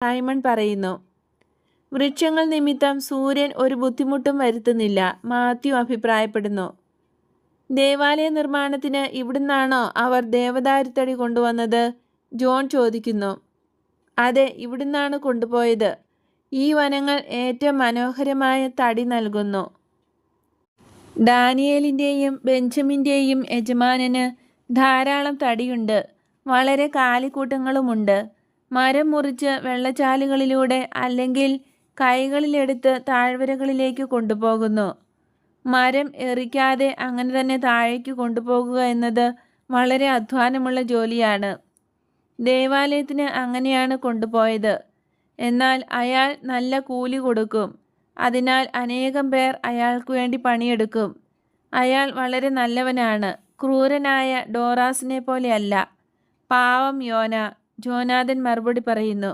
Simon പറയുന്നു വൃക്ഷങ്ങൾ നിമിത്തം സൂര്യൻ ഒരു ബുദ്ധിമുട്ടും വരുത്തുന്നില്ല മാത്യു അഭിപ്രായപ്പെടുന്നു. ദേവാലയ നിർമ്മാണത്തിന് ഇവിടുന്നാണോ അവർ ദേവദാരുത്തടി കൊണ്ടുവന്നത്? ജോൺ ചോദിക്കുന്നു. അതെ ഇവിടുന്നാണ് കൊണ്ടുപോയത്. ഈ വനങ്ങൾ ഏറ്റവും മനോഹരമായ തടി നൽകുന്നു. ഡാനിയേലിന്റെയും ബെഞ്ചമിന്റെയും യജമാനന് ധാരാളം തടിയുണ്ട്. വളരെ കാലിക്കൂട്ടങ്ങളുമുണ്ട്. മരം മുറിച്ച് വെള്ളച്ചാലുകളിലൂടെ അല്ലെങ്കിൽ കൈകളിലെടുത്ത് താഴ്വരകളിലേക്ക് കൊണ്ടുപോകുന്നു. മരം എറിക്കാതെ അങ്ങനെ തന്നെ താഴേക്ക് കൊണ്ടുപോകുക എന്നത് വളരെ അധ്വാനമുള്ള ജോലിയാണ്. ദേവാലയത്തിന് അങ്ങനെയാണ് കൊണ്ടുപോയത്. എന്നാൽ അയാൾ നല്ല കൂലി കൊടുക്കും. അതിനാൽ അനേകം പേർ അയാൾക്ക് വേണ്ടി പണിയെടുക്കും. അയാൾ വളരെ നല്ലവനാണ്. ക്രൂരനായ ഡോറാസിനെ പോലെയല്ല. പാവം യോന. ജോനാഥൻ മറുപടി പറയുന്നു.